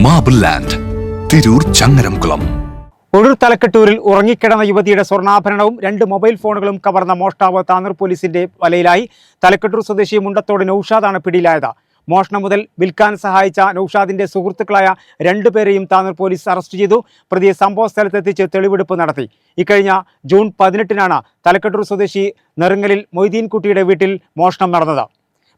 Marble land Tirur Changaramkulam Ozhur തലക്കെട്ടൂരിൽ ഉറങ്ങിക്കിടന്ന യുവതിയുടെ സ്വർണാഭരണവും രണ്ട് മൊബൈൽ ഫോണുകളും കവർന്ന മോഷ്ടാവ് താനൂർ പോലീസിന്റെ വലയിലായി. തലക്കെട്ടൂർ സ്വദേശി മുണ്ടത്തോട് നൌഷാദാണ് പിടിയിലായത്. മോഷണം മുതൽ വിൽക്കാൻ സഹായിച്ച നൌഷാദിന്റെ സുഹൃത്തുക്കളായ രണ്ടുപേരെയും താനൂർ പോലീസ് അറസ്റ്റ് ചെയ്തു. പ്രതിയെ സംഭവ സ്ഥലത്തെത്തിച്ച് തെളിവെടുപ്പ് നടത്തി. ഇക്കഴിഞ്ഞ ജൂൺ പതിനെട്ടിനാണ് തലക്കെട്ടൂർ സ്വദേശി നെറുങ്ങലിൽ മൊയ്തീൻകുട്ടിയുടെ വീട്ടിൽ മോഷണം നടന്നത്.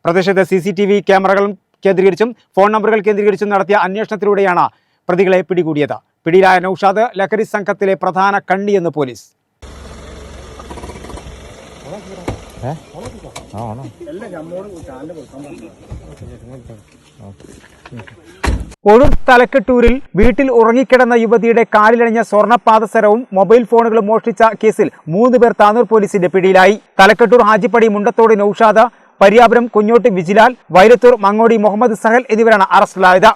പ്രദേശത്തെ സി ക്യാമറകളും കേന്ദ്രീകരിച്ചും ഫോൺ നമ്പറുകൾ കേന്ദ്രീകരിച്ചും നടത്തിയ അന്വേഷണത്തിലൂടെയാണ് പ്രതികളെ പിടികൂടിയത്. പിടിയിലായ നൌഷാദ് ലഹരി സംഘത്തിലെ പ്രധാന കണ്ണിയെന്ന് പോലീസ്. ഒഴൂർ തലക്കെട്ടൂരിൽ വീട്ടിൽ ഉറങ്ങിക്കിടന്ന യുവതിയുടെ കാലിലണിഞ്ഞ സ്വർണപാദസരവും മൊബൈൽ ഫോണുകളും മോഷ്ടിച്ച കേസിൽ മൂന്ന് പേർ താനൂർ പോലീസിന്റെ പിടിയിലായി. തലക്കെട്ടൂർ ഹാജിപ്പടി മുണ്ടത്തോട് നൌഷാദ് പരിയാപുരം കുഞ്ഞോട്ടി വിജിലാൽ വൈരത്തൂർ മങ്ങോടി മുഹമ്മദ് സഹൽ എന്നിവരാണ് അറസ്റ്റിലായത്.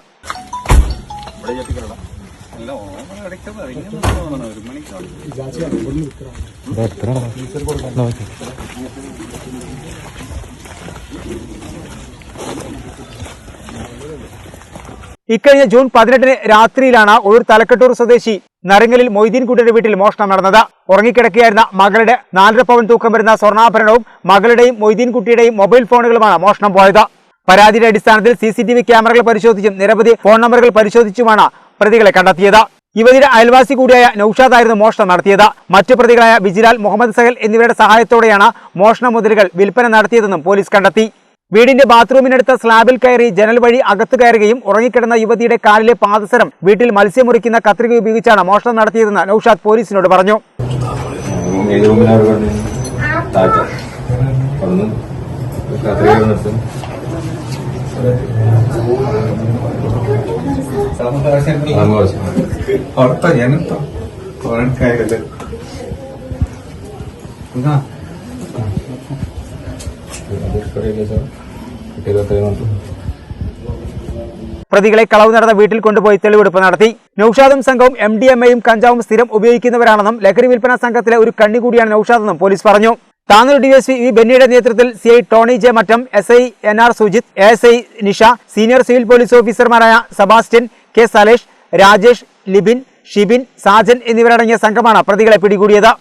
ഇക്കഴിഞ്ഞ ജൂൺ പതിനെട്ടിന് രാത്രിയിലാണ് ഒരു തലക്കെട്ടൂർ സ്വദേശി നരങ്ങലിൽ മൊയ്തീൻകുട്ടിയുടെ വീട്ടിൽ മോഷണം നടന്നത്. ഉറങ്ങിക്കിടക്കുകയായിരുന്ന മകളുടെ നാലര പവൻ തൂക്കം വരുന്ന സ്വർണാഭരണവും മകളുടെയും മൊയ്തീൻ കുട്ടിയുടെയും മൊബൈൽ ഫോണുകളുമാണ് മോഷണം പോയത്. പരാതിയുടെ അടിസ്ഥാനത്തിൽ സി സി ടി വി ക്യാമറകൾ പരിശോധിച്ചും നിരവധി ഫോൺ നമ്പറുകൾ പരിശോധിച്ചുമാണ് പ്രതികളെ കണ്ടെത്തിയത്. യുവതിയുടെ അയൽവാസി കൂടിയായ നൌഷാദ് ആയിരുന്നു മോഷണം നടത്തിയത്. മറ്റു പ്രതികളായ വിജിലാൽ മുഹമ്മദ് സഹൽ എന്നിവരുടെ സഹായത്തോടെയാണ് മോഷണ മുതലുകൾ വിൽപ്പന നടത്തിയതെന്നും പോലീസ് കണ്ടെത്തി. വീടിന്റെ ബാത്റൂമിനടുത്ത സ്ലാബിൽ കയറി ജനൽ വഴി അകത്തു കയറുകയും ഉറങ്ങിക്കിടന്ന യുവതിയുടെ കാലിലെ പാദസരം വീട്ടിൽ മത്സ്യം മുറിക്കുന്ന കത്രിക ഉപയോഗിച്ചാണ് മോഷണം നടത്തിയതെന്ന് നൌഷാദ് പോലീസിനോട് പറഞ്ഞു. ഏത് പ്രതികളെ കളവ് നടന്ന വീട്ടിൽ കൊണ്ടുപോയി തെളിവെടുപ്പ് നടത്തി. നൌഷാദും സംഘവും എം ഡി എം എയും കഞ്ചാവും സ്ഥിരം ഉപയോഗിക്കുന്നവരാണെന്നും ലഹരി വിൽപ്പന സംഘത്തിലെ ഒരു കണ്ണി കൂടിയാണ് നൌഷാദെന്നും പോലീസ് പറഞ്ഞു. താനൂർ ഡിഎസ്പി വി ബെന്നിയുടെ നേതൃത്വത്തിൽ C I Tony J Mattam S I N R Sujith S I Nisha senior civil police ഓഫീസർമാരായ സെബാസ്റ്റ്യൻ കെ സലേഷ് രാജേഷ് ലിബിൻ ഷിബിൻ സാജൻ എന്നിവരടങ്ങിയ സംഘമാണ് പ്രതികളെ പിടികൂടിയത്.